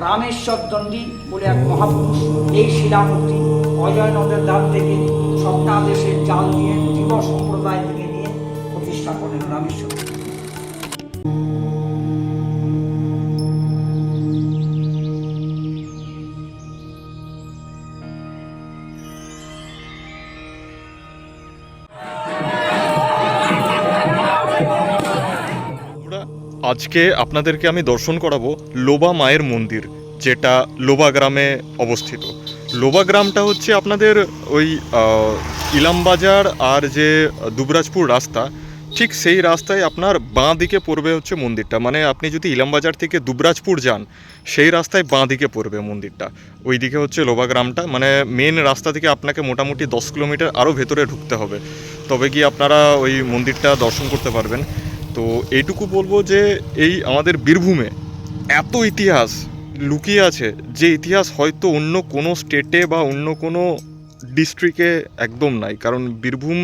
রামেশ্বর দণ্ডী বলে এক মহাপুরুষ এই শিলামূর্তি অজয় নদের দ্বার থেকে সপ্তাদেশের জাল দিয়ে যুব সম্প্রদায় থেকে নিয়ে প্রতিষ্ঠা করেন রামেশ্বর। আজকে আপনাদেরকে আমি দর্শন করাবো লোবা মায়ের মন্দির, যেটা লোবা গ্রামে অবস্থিত। লোবা গ্রামটা হচ্ছে আপনাদের ওই ইলামবাজার আর যে দুবরাজপুর রাস্তা, ঠিক সেই রাস্তায় আপনার বাঁ দিকে পড়বে হচ্ছে মন্দিরটা। মানে আপনি যদি ইলামবাজার থেকে দুবরাজপুর যান, সেই রাস্তায় বাঁ দিকে পড়বে মন্দিরটা। ওই দিকে হচ্ছে লোবা গ্রামটা মানে মেন রাস্তা থেকে আপনাকে মোটামুটি দশ কিলোমিটার আরও ভেতরে ঢুকতে হবে। তবে গিয়ে আপনারা ওই মন্দিরটা দর্শন করতে পারবেন। তো এইটুকু বলব যে এই আমাদের বীরভূমে এত ইতিহাস লুকিয়ে আছে যে ইতিহাস হয়তো অন্য কোনো স্টেটে বা অন্য কোনো ডিস্ট্রিক্টে একদম নাই। কারণ বীরভূম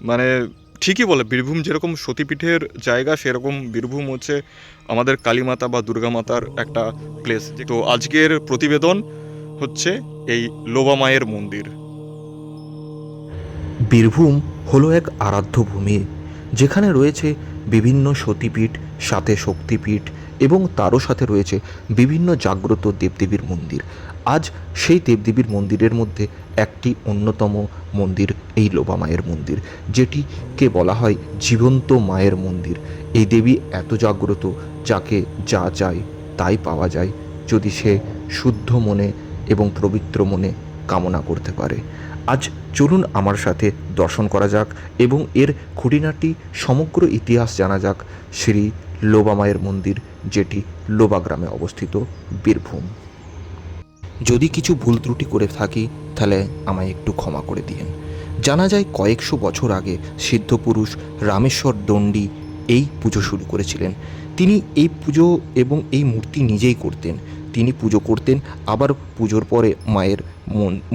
মানে ঠিকই বলে, বীরভূম যেরকম সতীপীঠের জায়গা, সেরকম বীরভূম হচ্ছে আমাদের কালীমাতা বা দুর্গামাতার একটা প্লেস তো আজকের প্রতিবেদন হচ্ছে এই লোবা মায়ের মন্দির। বীরভূম হলো এক আরাধ্য ভূমি যেখানে রয়েছে বিভিন্ন সতীপীঠ, সাথে শক্তিপীঠ এবং তারও সাথে রয়েছে বিভিন্ন জাগ্রত দেবদেবীর মন্দির। আজ সেই দেবদেবীর মন্দিরের মধ্যে একটি অন্যতম মন্দির, এই লোবা মায়ের মন্দির যেটিকে বলা হয় জীবন্ত মায়ের মন্দির। এই দেবী এত জাগ্রত, যাকে যা চায় তাই পাওয়া যায়, যদি সে শুদ্ধ মনে এবং পবিত্র মনে কামনা করতে পারে। আজ চলুন আমার সাথে দর্শন করা যাক এবং এর খুঁটিনাটি সমগ্র ইতিহাস জানা যাক। শ্রী লোবা মায়ের মন্দির, যেটি লোবা গ্রামে অবস্থিত, বীরভূম। যদি কিছু ভুল ত্রুটি করে থাকি, তাহলে আমায় একটু ক্ষমা করে দিয়েন। জানা যায় কয়েকশো বছর আগে সিদ্ধপুরুষ রামেশ্বর দণ্ডী এই পুজো শুরু করেছিলেন। তিনি এই পুজো এবং এই মূর্তি নিজেই করতেন। তিনি পুজো করতেন, আবার পুজোর পরে মায়ের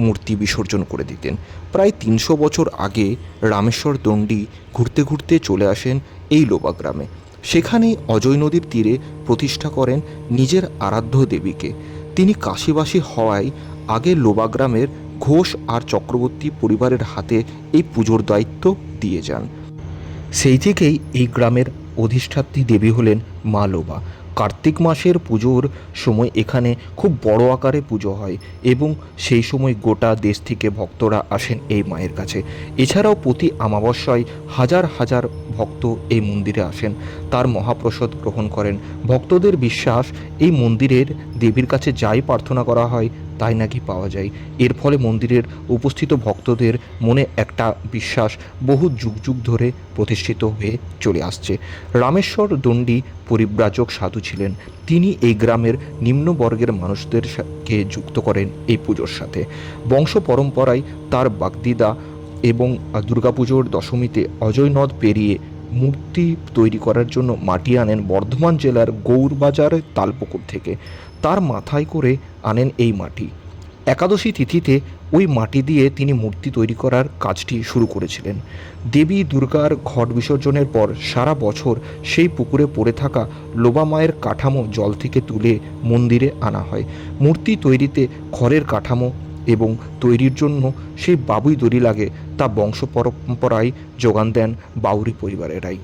মূর্তি বিসর্জন করে দিতেন। প্রায় তিনশো বছর আগে রামেশ্বর দণ্ডী ঘুরতে ঘুরতে চলে আসেন এই লোবা গ্রামে সেখানেই অজয় নদীর তীরে প্রতিষ্ঠা করেন নিজের আরাধ্য দেবীকে। তিনি কাশিবাসী হওয়ায় আগে লোবা গ্রামের ঘোষ আর চক্রবর্তী পরিবারের হাতে এই পুজোর দায়িত্ব দিয়ে যান। সেই থেকেই এই গ্রামের অধিষ্ঠাত্রী দেবী হলেন মা লোবা কার্তিক মাসের পুজোর সময় এখানে খুব বড় আকারে পুজো হয় এবং সেই সময় গোটা দেশ থেকে ভক্তরা আসেন এই মায়ের কাছে। এছাড়াও প্রতি আমাবস্যায় হাজার হাজার ভক্ত এই মন্দিরে আসেন। তার মহাপ্রসাদ গ্রহণ করেন। ভক্তদের বিশ্বাস, এই মন্দিরের দেবীর কাছে যাই প্রার্থনা করা হয় তাই নাকি পাওয়া যায়। এর ফলে মন্দিরের উপস্থিত ভক্তদের মনে একটা বিশ্বাস বহু যুগ যুগ ধরে প্রতিষ্ঠিত হয়ে চলে আসছে। রামেশ্বর দণ্ডী পরিব্রাজক সাধু ছিলেন। তিনি এই গ্রামের নিম্নবর্গের মানুষদেরকে যুক্ত করেন এই পুজোর সাথে। বংশ পরম্পরায় তার বাগদিদা এবং দুর্গাপুজোর দশমীতে অজয় নদ পেরিয়ে মূর্তি তৈরি করার জন্য মাটি আনেন বর্ধমান জেলার গৌরবাজার তালপুকুর থেকে। তার মাথায় করে আনেন এই মাটি। একাদশী তিথিতে ওই মাটি দিয়ে তিনি মূর্তি তৈরি করার কাজটি শুরু করেছিলেন। দেবী দুর্গার ঘট বিসর্জনের পর সারা বছর সেই পুকুরে পড়ে থাকা লোবা মায়ের কাঠামো জল থেকে তুলে মন্দিরে আনা হয়। মূর্তি তৈরিতে খড়ের কাঠামো এবং তৈরির জন্য সেই বাবুই দড়ি লাগে তা বংশ পরম্পরায় যোগান দেন বাউরি পরিবারেরাই।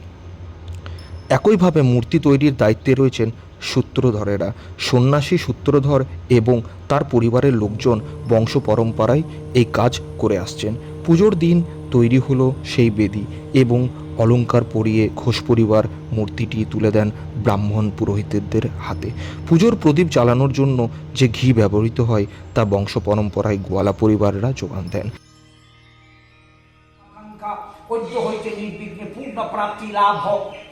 একইভাবে মূর্তি তৈরির দায়িত্বে রয়েছেন সূত্রধরেরা। সন্ন্যাসী সূত্রধর এবং তার পরিবারের লোকজন বংশ পরম্পরায় এই কাজ করে আসছেন। পুজোর দিন তৈরি হলো সেই বেদি এবং অলংকার পরিয়ে ঘোষ পরিবার মূর্তিটি তুলে দেন ব্রাহ্মণ পুরোহিতদের হাতে। পুজোর প্রদীপ চালানোর জন্য যে ঘি ব্যবহৃত হয়, তা বংশ পরম্পরায় গোয়ালা পরিবাররা যোগান দেন। প্রাপ্তি লাভ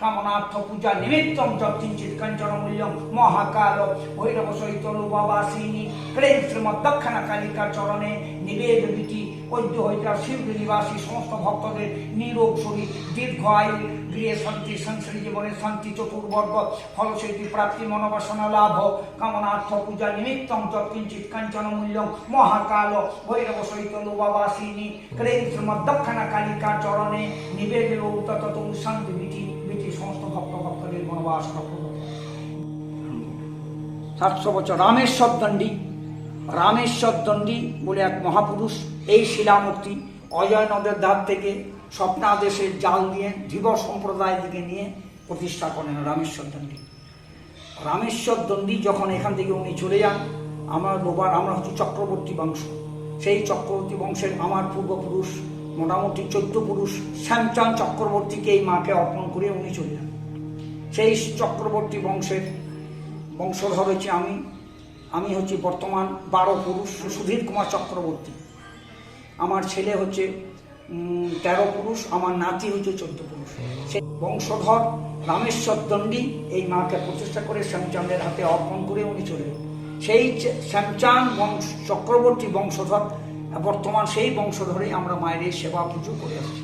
কামনার্থ পূজা নিমিত্তম যৎকিঞ্চিত কাঞ্চন মূল্যম মহাকাল ভৈরব সহিত লোবাবাসিনী প্রেম শ্রীমৎ দক্ষিণা কালিকার চরণে নিবেদ বিটি ঐদ্য হইতে শিল্পী নিবাসী সমস্ত ভক্তদের নিরোগ শরীর, দীর্ঘ আয়ু গৃহে শান্তি সংসারী জীবনে শান্তি, চতুর্বর্গ, ফলশ্রুতি, প্রাপ্তি, মনোবাসনা, লাভ, কামনার্থ, পূজা নিমিত্তম যৎকিঞ্চিত কাঞ্চন মূল্যম, মহাকাল, ভৈরব সহিত লোবাবাসিনী ক্রেম শ্রীমৎ দক্ষিণা কালিকার চরণে নিবেদিত তত শান্তি বিধি বিধি সমস্ত ভক্ত ভক্তদের মনোবাসনা পূর্ণ সাতশো বছর রামেশ্বর দণ্ডী। রামেশ্বর দণ্ডী বলে এক মহাপুরুষ এই শিলামূর্তি অজয় নদের ধার থেকে স্বপ্নাদেশের জাল দিয়ে ধীব সম্প্রদায় দিকে নিয়ে প্রতিষ্ঠা করেন রামেশ্বর দণ্ডী। রামেশ্বর দণ্ডী যখন এখান থেকে উনি চলে যান, আমরা লোবার, আমরা হচ্ছে চক্রবর্তী বংশ। সেই চক্রবর্তী বংশের আমার পূর্বপুরুষ, মোটামুটি চোদ্দ পুরুষ, শ্যামচাঁদ চক্রবর্তীকে এই মাকে অর্পণ করে উনি চলে যান। সেই চক্রবর্তী বংশের বংশধর হচ্ছে আমি। আমি হচ্ছি বর্তমান বারো পুরুষ, সুধীর কুমার চক্রবর্তী। আমার ছেলে হচ্ছে তেরো পুরুষ, আমার নাতি হচ্ছে চোদ্দ পুরুষ। সেই বংশধর রামেশ্বর দণ্ডী, এই মাকে প্রতিষ্ঠা করে শ্যামচাঁদের হাতে অর্পণ করে উনি চলে। সেই শ্যামচাঁদ বংশ চক্রবর্তী বংশধর বর্তমান সেই বংশধরেই আমরা মায়ের এই সেবা পুজো করে আসছি।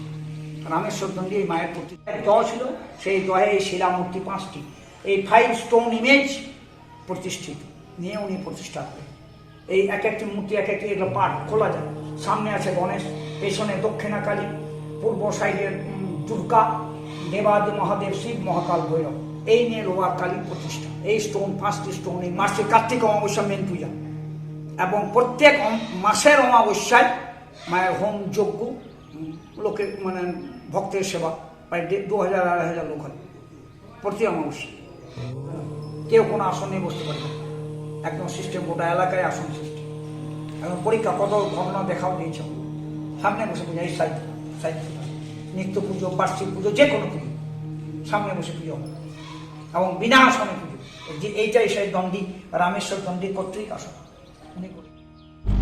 রামেশ্বর দণ্ডী এই মায়ের প্রতি দহ ছিল, সেই দহে এই শিলামূর্তি পাঁচটি। এই ফাইভ স্টোন ইমেজ প্রতিষ্ঠিত, নিয়ে উনি প্রতিষ্ঠা করেন। এই এক একটি মূর্তি এক একটি এগুলো পাঠ খোলা যায়। সামনে আছে গণেশ, পেছনে দক্ষিণাকালী, পূর্ব সাইডে দুর্গা, দেবাদি মহাদেব, শিব মহাকাল ভৈরব। এই নিয়ে লোহার কালী প্রতিষ্ঠা। এই স্টোন পাঁচটি স্টোন এই মাসে কার্তিক অমাবস্যা মেন পূজা। এবং প্রত্যেক মাসের অমাবস্যায় মায়ের হোম যজ্ঞ লোকের মানে ভক্তের সেবা। প্রায় দু হাজার, আড়াই হাজার লোক হয় প্রতি অমাবস্যা কেউ কোনো আসনে বসতে পারবে। একদম সিস্টেম গোটা এলাকায় আসন সিস্টেম এখন পরীক্ষা কত ঘটনা দেখাও দিয়েছে। সামনে বসে পুজো, এই সাইড সাইড নিত্য পুজো, বার্ষিক পুজো, যে কোনো পুজো। সামনে বসে পুজো এবং বিনা আসনে পুজো যে এইটাই সেই দণ্ডী রামেশ্বর দণ্ডী কর্তৃক আসন।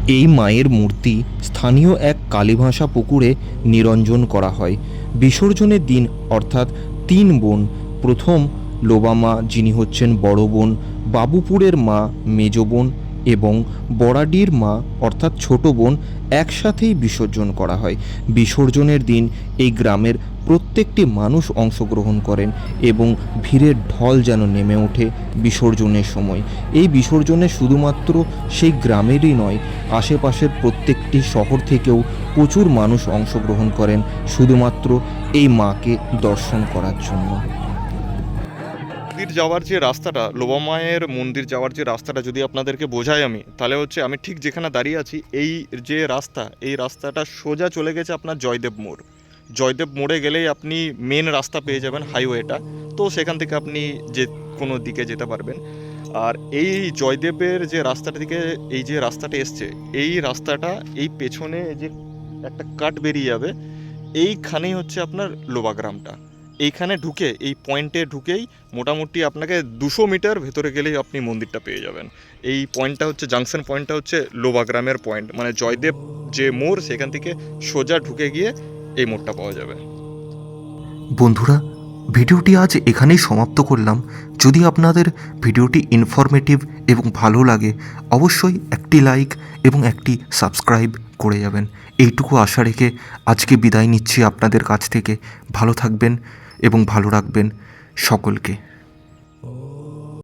এই মায়ের মূর্তি স্থানীয় এক কালীভাষা পুকুরে নিরঞ্জন করা হয়। বিসর্জনের দিন, অর্থাৎ তিন বোন। প্রথম লোবামা, যিনি হচ্ছেন বড় বোন। বাবুপুরের মা, মেজ বোন। এবং বড়াডির মা, অর্থাৎ ছোট বোন, একসাথেই বিসর্জন করা হয়। বিসর্জনের দিন এই গ্রামের প্রত্যেকটি মানুষ অংশগ্রহণ করেন এবং ভিড়ের ঢল যেন নেমে ওঠে বিসর্জনের সময়। এই বিসর্জনে শুধুমাত্র সেই গ্রামেরই নয়, আশেপাশের প্রত্যেকটি শহর থেকেও প্রচুর মানুষ অংশগ্রহণ করেন, শুধুমাত্র এই মাকে দর্শন করার জন্য। মন্দির যাওয়ার যে রাস্তাটা, লোবা মায়ের মন্দির যাওয়ার যে রাস্তাটা যদি আপনাদেরকে বোঝাই আমি, তাহলে হচ্ছে আমি ঠিক যেখানে দাঁড়িয়ে আছি, এই যে রাস্তা, এই রাস্তাটা সোজা চলে গেছে আপনার জয়দেব মোড়। জয়দেব মোড়ে গেলেই আপনি মেন রাস্তা পেয়ে যাবেন হাইওয়েটা তো সেখান থেকে আপনি যে কোনো দিকে যেতে পারবেন। আর এই জয়দেবের যে রাস্তাটা দিকে এই যে রাস্তাটা এসছে, এই রাস্তাটা এই পেছনে যে একটা কাট বেরিয়ে যাবে, এইখানেই হচ্ছে আপনার লোবা গ্রামটা। এইখানে ঢুকে, এই পয়েন্টে ঢুকেই মোটামুটি আপনাকে দুশো মিটার ভেতরে গেলেই আপনি মন্দিরটা পেয়ে যাবেন। এই পয়েন্টটা হচ্ছে জাংশন পয়েন্টটা হচ্ছে লোবা গ্রামের পয়েন্ট মানে জয়দেব যে মোড়, সেখান থেকে সোজা ঢুকে গিয়ে এই মোড়টা পাওয়া যাবে। বন্ধুরা, ভিডিওটি আজ এখানেই সমাপ্ত করলাম। যদি আপনাদের ভিডিওটি ইনফরমেটিভ এবং ভালো লাগে, অবশ্যই একটি লাইক এবং একটি সাবস্ক্রাইব করে যাবেন। এইটুকু আশা রেখে আজকে বিদায় নিচ্ছি আপনাদের কাছ থেকে। ভালো থাকবেন এবং ভালো রাখবেন সকলকে।